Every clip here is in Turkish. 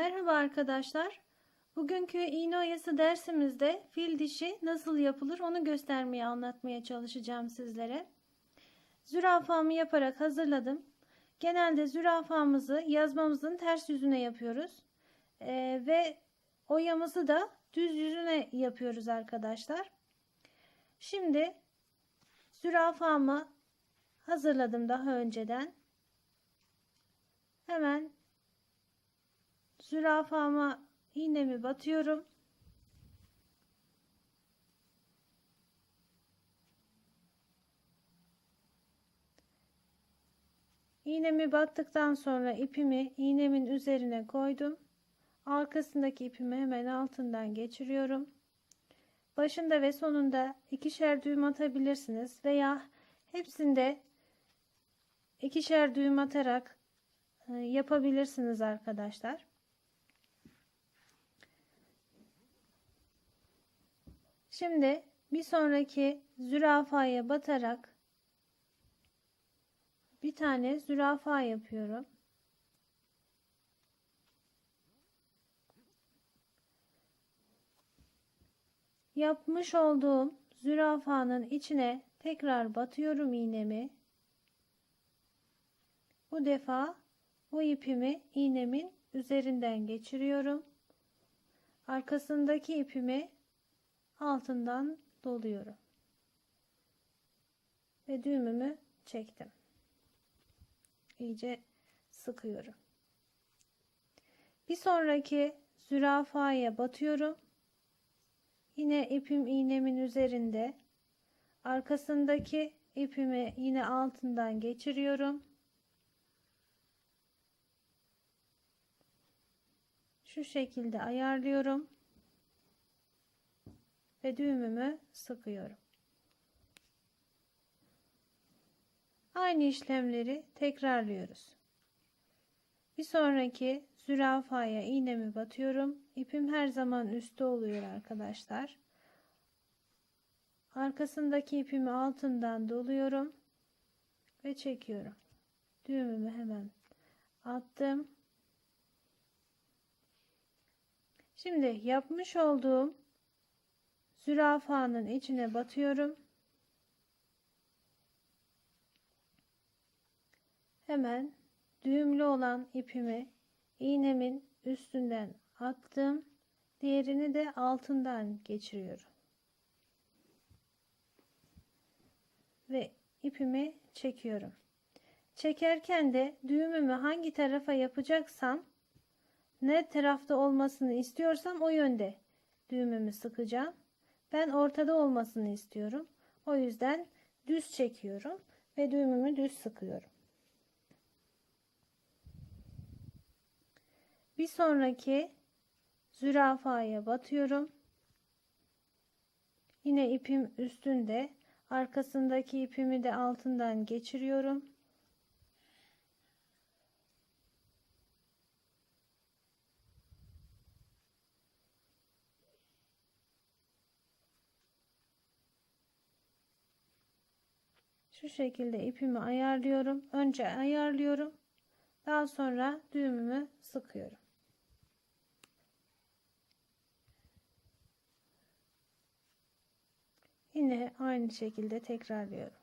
Merhaba arkadaşlar. Bugünkü iğne oyası dersimizde fil dişi nasıl yapılır onu göstermeye anlatmaya çalışacağım sizlere. Zürafamı yaparak hazırladım. Genelde zürafamızı yazmamızın ters yüzüne yapıyoruz. Ee, ve oyamızı da düz yüzüne yapıyoruz arkadaşlar. Şimdi zürafamı hazırladım daha önceden. Hemen zürafama iğnemi batıyorum. İğnemi battıktan sonra ipimi iğnemin üzerine koydum. Arkasındaki ipimi hemen altından geçiriyorum. Başında ve sonunda ikişer düğüm atabilirsiniz veya hepsinde ikişer düğüm atarak e, yapabilirsiniz arkadaşlar. Şimdi bir sonraki zürafaya batarak bir tane zürafa yapıyorum. Yapmış olduğum zürafanın içine tekrar batıyorum iğnemi. Bu defa bu ipimi iğnemin üzerinden geçiriyorum. Arkasındaki ipimi altından doluyorum. Ve düğümümü çektim. İyice sıkıyorum. Bir sonraki zürafaya batıyorum. Yine ipim iğnemin üzerinde. Arkasındaki ipimi yine altından geçiriyorum. Şu şekilde ayarlıyorum ve düğümümü sıkıyorum. Aynı işlemleri tekrarlıyoruz. Bir sonraki zürafaya iğnemi batıyorum. İpim her zaman üstte oluyor arkadaşlar. Arkasındaki ipimi altından doluyorum ve çekiyorum. Düğümümü hemen attım. Şimdi yapmış olduğum zürafanın içine batıyorum. Hemen düğümlü olan ipimi iğnemin üstünden attım. Diğerini de altından geçiriyorum. Ve ipimi çekiyorum. Çekerken de düğümümü hangi tarafa yapacaksam ne tarafta olmasını istiyorsam o yönde düğümümü sıkacağım. Ben ortada olmasını istiyorum. O yüzden düz çekiyorum ve düğümümü düz sıkıyorum. Bir sonraki zürafaya batıyorum. Yine ipim üstünde. Arkasındaki ipimi de altından geçiriyorum. Şu şekilde ipimi ayarlıyorum. Önce ayarlıyorum. Daha sonra düğümümü sıkıyorum. Yine aynı şekilde tekrarlıyorum.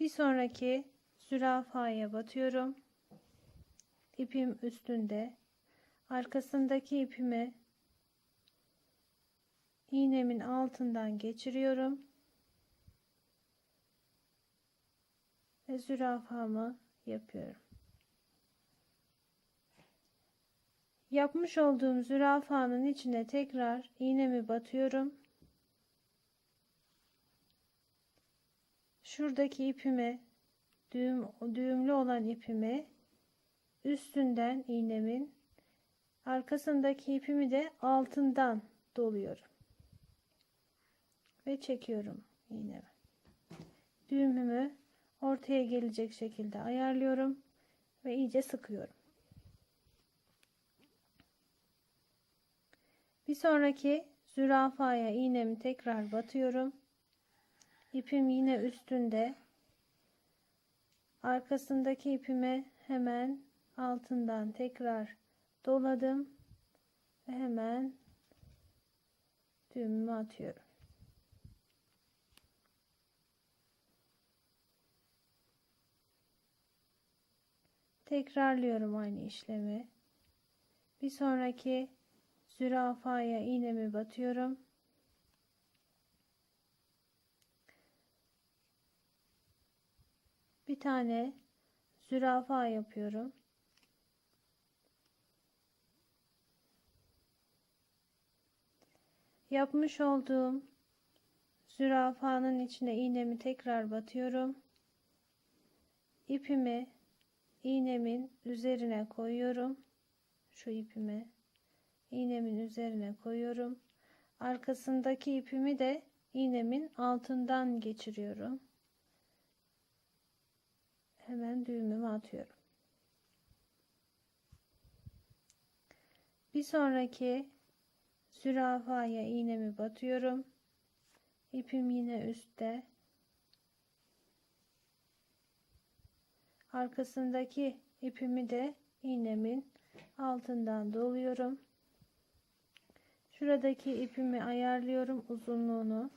Bir sonraki zürafaya batıyorum. İpim üstünde. Arkasındaki ipimi iğnemin altından geçiriyorum. Ve zürafamı yapıyorum. Yapmış olduğum zürafanın içine tekrar iğnemi batıyorum. Şuradaki ipimi düğüm, düğümlü olan ipimi üstünden iğnemin arkasındaki ipimi de altından doluyorum. Ve çekiyorum iğnemi. Düğümümü ortaya gelecek şekilde ayarlıyorum ve iyice sıkıyorum. Bir sonraki zürafaya iğnemi tekrar batıyorum. İpim yine üstünde. Arkasındaki ipimi hemen altından tekrar doladım ve hemen düğümümü atıyorum. Tekrarlıyorum aynı işlemi. Bir sonraki zürafaya iğnemi batıyorum. Bir tane zürafa yapıyorum. Yapmış olduğum zürafanın içine iğnemi tekrar batıyorum. İpimi iğnemin üzerine koyuyorum. Şu ipimi iğnemin üzerine koyuyorum. Arkasındaki ipimi de iğnemin altından geçiriyorum. Hemen düğümümü atıyorum. Bir sonraki zürafaya iğnemi batıyorum. İpim yine üstte. Arkasındaki ipimi de iğnemin altından doluyorum. Şuradaki ipimi ayarlıyorum uzunluğunu.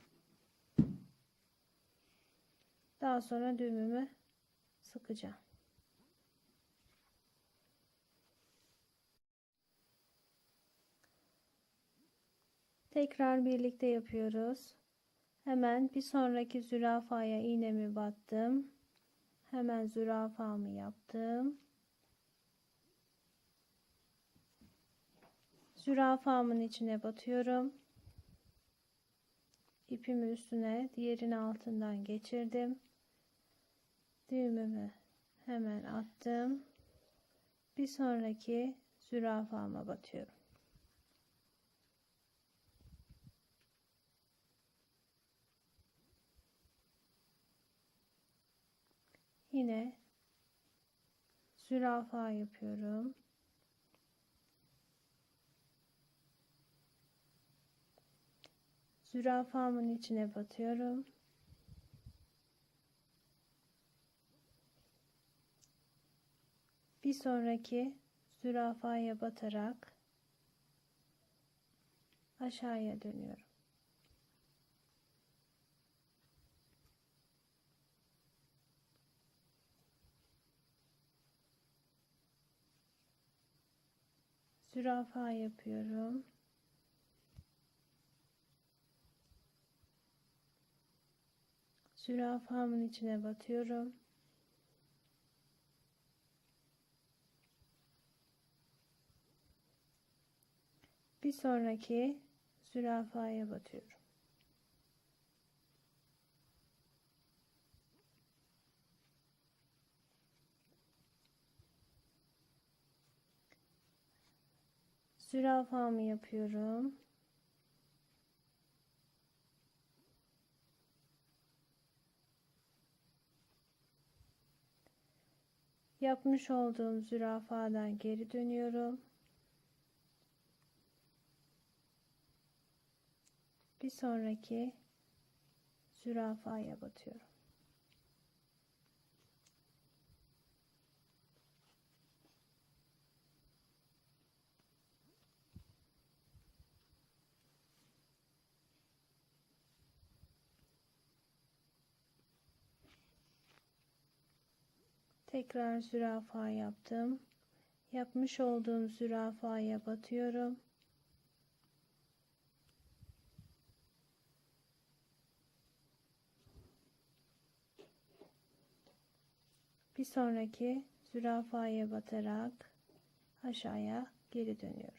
Daha sonra düğümümü sıkacağım. Tekrar birlikte yapıyoruz. Hemen bir sonraki zürafaya iğnemi battım. Hemen zürafamı yaptım. Zürafamın içine batıyorum. İpimi üstüne, diğerini altından geçirdim. Düğümümü hemen attım. Bir sonraki zürafama batıyorum. Yine zürafa yapıyorum. Zürafamın içine batıyorum. Bir sonraki zürafaya batarak aşağıya dönüyorum. Zürafa yapıyorum. Zürafamın içine batıyorum. Bir sonraki zürafaya batıyorum. Zürafamı yapıyorum. Yapmış olduğum zürafadan geri dönüyorum. Bir sonraki zürafaya batıyorum. Tekrar zürafa yaptım. Yapmış olduğum zürafaya batıyorum. Bir sonraki zürafaya batarak aşağıya geri dönüyorum.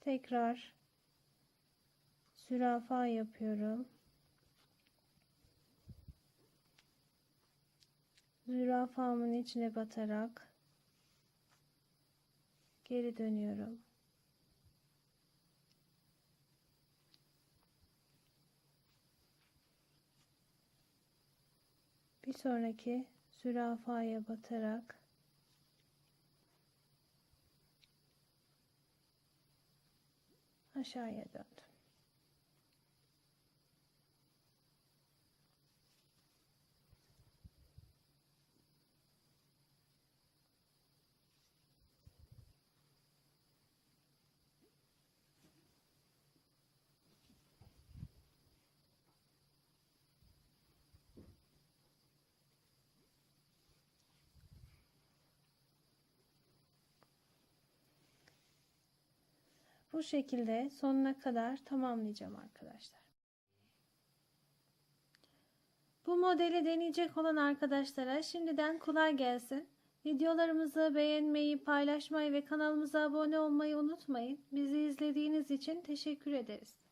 Tekrar zürafa yapıyorum. Zürafamın içine batarak geri dönüyorum. Bir sonraki zürafaya batarak aşağıya döndüm. Bu şekilde sonuna kadar tamamlayacağım arkadaşlar. Bu modeli deneyecek olan arkadaşlara şimdiden kolay gelsin. Videolarımızı beğenmeyi, paylaşmayı ve kanalımıza abone olmayı unutmayın. Bizi izlediğiniz için teşekkür ederiz.